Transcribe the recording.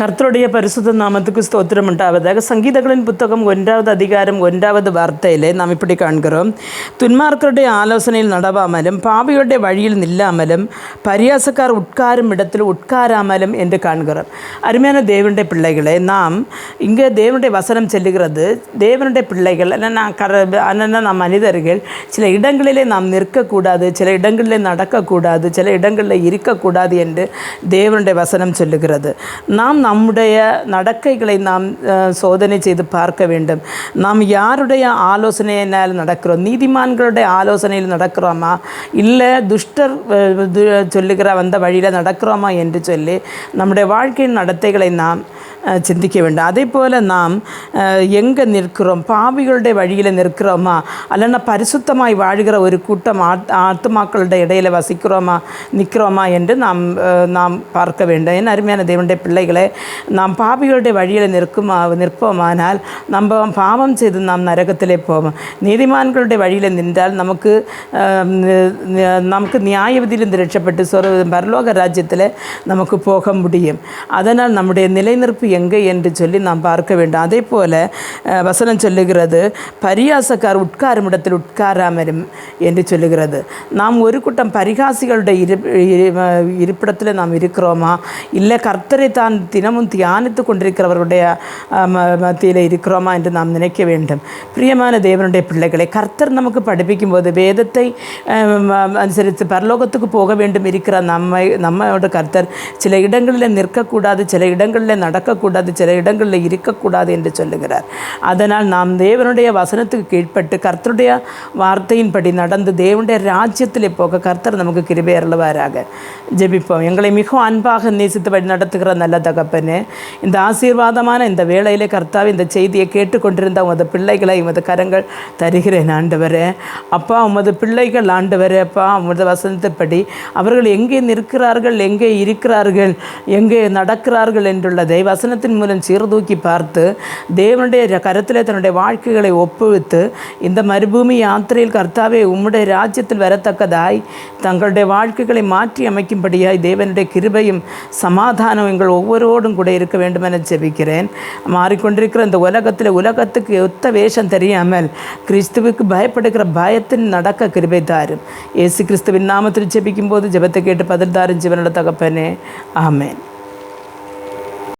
கர்த்தருடைய பரிசுத்த நாமத்துக்கு ஸ்தோத்திரம் உண்டாவதாக சங்கீதங்களின் புத்தகம் ஒன்றாவது அதிகாரம் ஒன்றாவது வார்த்தையிலே நாம் இப்படி காண்கிறோம் துன்மார்க்கருடைய ஆலோசனையில் நடவாமலும் பாவியுடைய வழியில் நில்லாமலும் பரியாசக்கார் உட்காரும் இடத்தில் உட்காராமலும் என்று காண்கிறோம் அருமையான தேவனுடைய பிள்ளைகளே நாம் இங்கே தேவனுடைய வசனம் செல்லுகிறது தேவனுடைய பிள்ளைகள் என்னென்னா கர என்னென்னா நாம் மனிதர்கள் சில இடங்களிலே நாம் நிற்கக்கூடாது சில இடங்களிலே நடக்கக்கூடாது சில இடங்களில் இருக்கக்கூடாது என்று தேவனுடைய வசனம் சொல்லுகிறது நாம் நம்முடைய நடக்கைகளை நாம் சோதனை செய்து பார்க்க வேண்டும். நாம் யாருடைய ஆலோசனையினால் நடக்கிறோம்? நீதிமான்களுடைய ஆலோசனையில் நடக்கிறோமா? இல்லை துஷ்டர் சொல்லுகிற வந்த வழியில் நடக்கிறோமா என்று சொல்லி நம்முடைய வாழ்க்கையின் நடத்தைகளை நாம் சிந்திக்க வேண்டும் அதே போல் நாம் எங்கே நிற்கிறோம் பாவிகளுடைய வழியில் நிற்கிறோமா அல்லனா பரிசுத்தமாய் வாழ்கிற ஒரு கூட்டம் ஆத் ஆத்துமாக்களுடைய இடையில் வசிக்கிறோமா நிற்கிறோமா என்று நாம் அஹ், நாம் பார்க்க வேண்டும் என் அருமையான தேவனுடைய பிள்ளைகளே நாம் பாவிகளுடைய வழியில் நிற்குமா நிற்போமானால் நம்ம பாவம் செய்து நாம் நரகத்திலே போவோம் நீதிமான்களுடைய வழியில் நின்றால் நமக்கு அஹ், நி- நி- நமக்கு நியாய விதியிலிருந்து ரட்சப்பட்டு சொர பரலோக ராஜ்யத்தில் நமக்கு போக முடியும் அதனால் நம்முடைய நிலைநிற்பு எங்கே என்று சொல்லி நாம் பார்க்க வேண்டும். அதே போல் வசனம் சொல்லுகிறது பரியாசக்கார் உட்காரும் இடத்தில் உட்காராமரும் என்று சொல்லுகிறது. நாம் ஒரு கூட்டம் பரிகாசிகளுடைய இரு இருப்பிடத்தில் நாம் இருக்கிறோமா? இல்லை கர்த்தரை தான் தினமும் தியானித்து கொண்டிருக்கிறவருடைய மத்தியில் இருக்கிறோமா என்று நாம் நினைக்க வேண்டும். பிரியமான தேவனுடைய பிள்ளைகளை கர்த்தர் நமக்கு படிப்பிக்கும் போது வேதத்தை அனுசரித்து பரலோகத்துக்கு போக வேண்டும் இருக்கிற நம்மை நம்மளோட கர்த்தர் சில இடங்களில் நிற்கக்கூடாது சில இடங்களில் நடக்க இருக்கக்கூடாது சில இடங்களில் இருக்கக்கூடாது என்று சொல்லுகிறார். அதனால் நாம் தேவனுடைய வசனத்துக்கு கீழ்ப்பட்டு கர்த்தருடைய வார்த்தையின்படி நடந்து தேவனுடைய ராஜ்யத்திலே போக கர்த்தர் நமக்கு கிருபை அருள்வாராக. ஜெபிப்போம். எங்களை மிகவும் அன்பாக நேசித்து நடத்துகிற நல்ல தகப்பனு இந்த ஆசீர்வாதமான இந்த வேளையிலே கர்த்தாவே இந்த செய்தியை கேட்டுக்கொண்டிருந்த உமது பிள்ளைகளை உமது கரங்கள் தருகிறேன் ஆண்டவரே. அப்பா உமது பிள்ளைகள் ஆண்டவரே அப்பா உமது வசனத்தைப்படி அவர்கள் எங்கே நிற்கிறார்கள் எங்கே இருக்கிறார்கள் எங்கே நடக்கிறார்கள் என்றுள்ளதை வசனத்தின் மூலம் சீர்தூக்கி பார்த்து தேவனுடைய கரத்திலே தன்னுடைய வாழ்க்கைகளை ஒப்புவித்து இந்த மறுபூமி யாத்திரையில் கர்த்தாவே உம்முடைய ராஜ்யத்தில் வரத்தக்கதாய் தங்களுடைய வாழ்க்கைகளை மாற்றி அமைக்கும்படியாய் தேவனுடைய கிருபையும் சமாதானம் எங்கள் ஒவ்வொருவோடும் கூட இருக்க வேண்டும் என ஜெபிக்கிறேன். மாறிக்கொண்டிருக்கிற இந்த உலகத்தில் உலகத்துக்கு ஒத்த வேஷம் தெரியாமல் கிறிஸ்துவுக்கு பயப்படுகிற பயத்தில் நடக்க கிருபை தாரும். இயேசு கிறிஸ்துவின் நாமத்தில் ஜெபிக்கும் போது ஜெபத்தை கேட்டு பதில் தாரும் ஜீவனோட தகப்பனே. ஆமேன்.